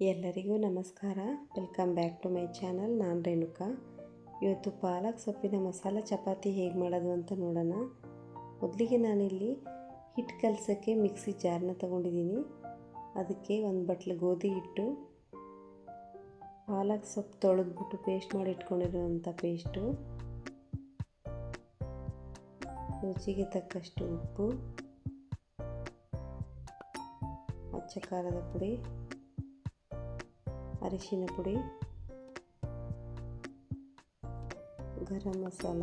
ಎಲ್ಲರಿಗೂ ನಮಸ್ಕಾರ. Welcome back to my channel ನಾನು ರೇಣುಕಾ. ಇವತ್ತು ಪಾಲಕ್ ಸೊಪ್ಪಿನ ಮಸಾಲ ಚಪಾತಿ ಹೇಗೆ ಮಾಡೋದು ಅಂತ ನೋಡೋಣ. ಮೊದಲಿಗೆ ನಾನಿಲ್ಲಿ ಹಿಟ್ಟು ಕಲಸೋಕ್ಕೆ ಮಿಕ್ಸಿ ಜಾರನ್ನ ತಗೊಂಡಿದ್ದೀನಿ. ಅದಕ್ಕೆ ಒಂದು ಬಟ್ಲು ಗೋಧಿ ಹಿಟ್ಟು, ಪಾಲಕ್ ಸೊಪ್ಪು ತೊಳೆದ್ಬಿಟ್ಟು ಪೇಸ್ಟ್ ಮಾಡಿ ಇಟ್ಕೊಂಡಿರುವಂಥ ಪೇಸ್ಟು ರುಚಿಗೆ ತಕ್ಕಷ್ಟು ಉಪ್ಪು, ಅಚ್ಚ ಖಾರದ ಪುಡಿ ಅರಿಶಿನ ಪುಡಿ, ಗರಂ ಮಸಾಲ,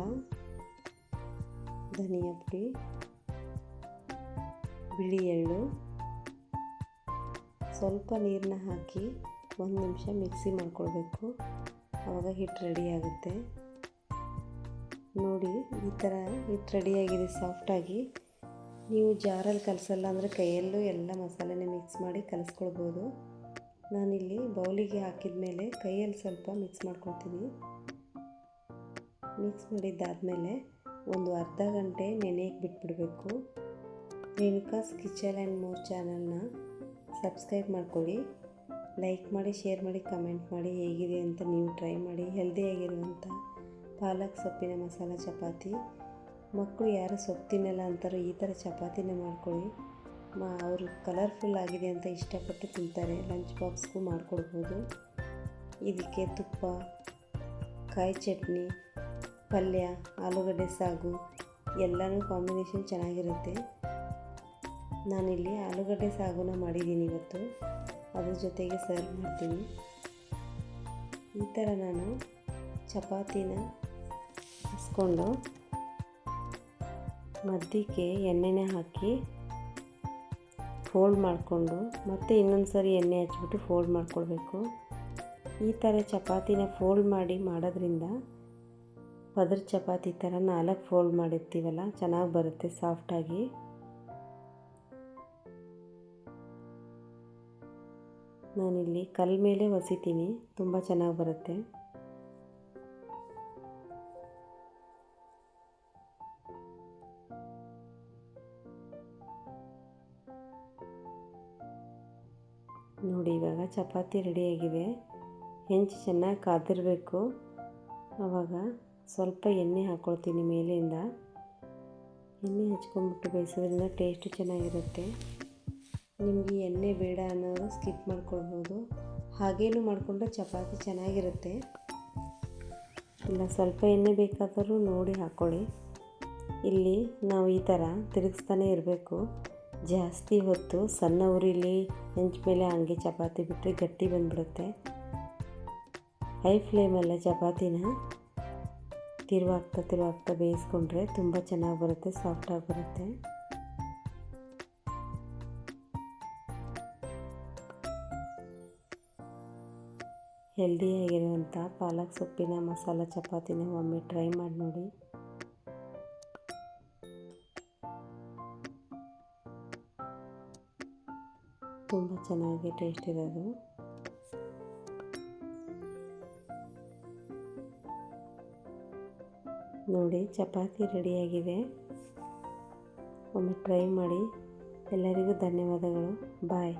ಧನಿಯಾ ಪುಡಿ, ಬಿಳಿ ಎಳ್ಳು. ಸ್ವಲ್ಪ ನೀರನ್ನ ಹಾಕಿ ಒಂದು ನಿಮಿಷ ಮಿಕ್ಸಿ ಮಾಡ್ಕೊಳ್ಬೇಕು. ಆವಾಗ ಹಿಟ್ಟು ರೆಡಿ ಆಗುತ್ತೆ. ನೋಡಿ, ಈ ಥರ ಹಿಟ್ಟು ರೆಡಿಯಾಗಿದೆ ಸಾಫ್ಟಾಗಿ ನೀವು ಜಾರಲ್ಲಿ ಕಲಸಲ್ಲ ಅಂದರೆ ಕೈಯಲ್ಲೂ ಎಲ್ಲ ಮಸಾಲೆನೇ ಮಿಕ್ಸ್ ಮಾಡಿ ಕಲಿಸ್ಕೊಳ್ಬೋದು. ನಾನಿಲ್ಲಿ ಬೌಲಿಗೆ ಹಾಕಿದ ಮೇಲೆ ಕೈಯಲ್ಲಿ ಸ್ವಲ್ಪ ಮಿಕ್ಸ್ ಮಾಡ್ಕೊಳ್ತೀನಿ. ಮಿಕ್ಸ್ ಮಾಡಿದ್ದಾದಮೇಲೆ ಒಂದು ಅರ್ಧ ಗಂಟೆ ನೆನೆಯಕ್ಕೆ ಬಿಟ್ಬಿಡಬೇಕು. ರೇಣುಕಾಸ್ ಕಿಚನ್ ಆ್ಯಂಡ್ ಮೋರ್ ಚಾನಲ್ನ ಸಬ್ಸ್ಕ್ರೈಬ್ ಮಾಡ್ಕೊಳ್ಳಿ. ಲೈಕ್ ಮಾಡಿ ಶೇರ್ ಮಾಡಿ ಕಮೆಂಟ್ ಮಾಡಿ ಹೇಗಿದೆ ಅಂತ ನೀವು ಟ್ರೈ ಮಾಡಿ. ಹೆಲ್ದಿಯಾಗಿರುವಂಥ ಪಾಲಕ್ ಸೊಪ್ಪಿನ ಮಸಾಲ ಚಪಾತಿ. ಮಕ್ಕಳು ಯಾರು ಸೊಪ್ಪು ತಿನ್ನಲ್ಲ ಅಂತಾರೋ ಈ ಥರ ಚಪಾತಿನ ಮಾಡ್ಕೊಳ್ಳಿ. ಮಾ ಅವರು ಕಲರ್ಫುಲ್ ಆಗಿದೆ ಅಂತ ಇಷ್ಟಪಟ್ಟು ತಿಂತಾರೆ. ಲಂಚ್ ಬಾಕ್ಸ್ಗೂ ಮಾಡಿಕೊಡ್ಬೋದು. ಇದಕ್ಕೆ ತುಪ್ಪ, ಕಾಯಿ ಚಟ್ನಿ, ಪಲ್ಯ, ಆಲೂಗಡ್ಡೆ ಸಾಗು, ಎಲ್ಲನೂ ಕಾಂಬಿನೇಷನ್ ಚೆನ್ನಾಗಿರುತ್ತೆ. ನಾನಿಲ್ಲಿ ಆಲೂಗಡ್ಡೆ ಸಾಗುನ ಮಾಡಿದ್ದೀನಿ ಇವತ್ತು. ಅದ್ರ ಜೊತೆಗೆ ಸರ್ವ್ ಮಾಡ್ತೀನಿ. ಈ ಥರ ನಾನು ಚಪಾತಿನ ಹಸ್ಕೊಂಡು ಮದ್ದಿಗೆ ಎಣ್ಣೆನೇ ಹಾಕಿ ಫೋಲ್ಡ್ ಮಾಡಿಕೊಂಡು ಮತ್ತೆ ಇನ್ನೊಂದು ಸರಿ ಎಣ್ಣೆ ಹಚ್ಬಿಟ್ಟು ಫೋಲ್ಡ್ ಮಾಡ್ಕೊಳ್ಬೇಕು. ಈ ಥರ ಚಪಾತಿನ ಫೋಲ್ಡ್ ಮಾಡಿ ಮಾಡೋದ್ರಿಂದ ಪದರ್ ಚಪಾತಿ ಥರ ನಾಲ್ಕು ಫೋಲ್ಡ್ ಮಾಡಿರ್ತೀವಲ್ಲ, ಚೆನ್ನಾಗಿ ಬರುತ್ತೆ ಸಾಫ್ಟಾಗಿ ನಾನಿಲ್ಲಿ ಕಲ್ ಮೇಲೆ ಒಸಿತೀನಿ, ತುಂಬ ಚೆನ್ನಾಗಿ ಬರುತ್ತೆ. ನೋಡಿ ಇವಾಗ ಚಪಾತಿ ರೆಡಿಯಾಗಿವೆ ಹೆಂಚು ಚೆನ್ನಾಗಿ ಕಾದಿರಬೇಕು. ಆವಾಗ ಸ್ವಲ್ಪ ಎಣ್ಣೆ ಹಾಕ್ಕೊಳ್ತೀನಿ ಮೇಲಿಂದ. ಎಣ್ಣೆ ಹಚ್ಕೊಂಡ್ಬಿಟ್ಟು ಬೇಯಿಸೋದ್ರಿಂದ ಟೇಸ್ಟು ಚೆನ್ನಾಗಿರುತ್ತೆ. ನಿಮಗೆ ಎಣ್ಣೆ ಬೇಡ ಅನ್ನೋದು ಸ್ಕಿಪ್ ಮಾಡ್ಕೊಳ್ಬೋದು. ಹಾಗೇನು ಮಾಡಿಕೊಂಡ್ರೆ ಚಪಾತಿ ಚೆನ್ನಾಗಿರುತ್ತೆ. ಇಲ್ಲ, ಸ್ವಲ್ಪ ಎಣ್ಣೆ ಬೇಕಾದರೂ ನೋಡಿ ಹಾಕ್ಕೊಳ್ಳಿ ಇಲ್ಲಿ ನಾವು ಈ ಥರ ತಿರುಗಿಸ್ತಾನೆ ಇರಬೇಕು. ಜಾಸ್ತಿ ಹೊತ್ತು ಸಣ್ಣ ಉರಿಲಿ ಹೆಂಚ ಮೇಲೆ ಹಂಗೆ ಚಪಾತಿ ಬಿಟ್ಟರೆ ಗಟ್ಟಿ ಬಂದ್ಬಿಡುತ್ತೆ. ಹೈ ಫ್ಲೇಮಲ್ಲೇ ಚಪಾತಿನ ತಿರುವಾಗ್ತಾ ತಿರುವಾಗ್ತಾ ಬೇಯಿಸ್ಕೊಂಡ್ರೆ ತುಂಬ ಚೆನ್ನಾಗಿ ಬರುತ್ತೆ ಸಾಫ್ಟಾಗಿ ಬರುತ್ತೆ. ಹೆಲ್ದಿಯಾಗಿರುವಂಥ ಪಾಲಕ್ ಸೊಪ್ಪಿನ ಮಸಾಲ ಚಪಾತಿನ ಒಮ್ಮೆ ಟ್ರೈ ಮಾಡಿ ನೋಡಿ. ತುಂಬ ಚೆನ್ನಾಗಿ ಟೇಸ್ಟ್ ಇರೋದು ನೋಡಿ ಚಪಾತಿ ರೆಡಿಯಾಗಿದೆ. ಒಮ್ಮೆ ಟ್ರೈ ಮಾಡಿ. ಎಲ್ಲರಿಗೂ ಧನ್ಯವಾದಗಳು. ಬಾಯ್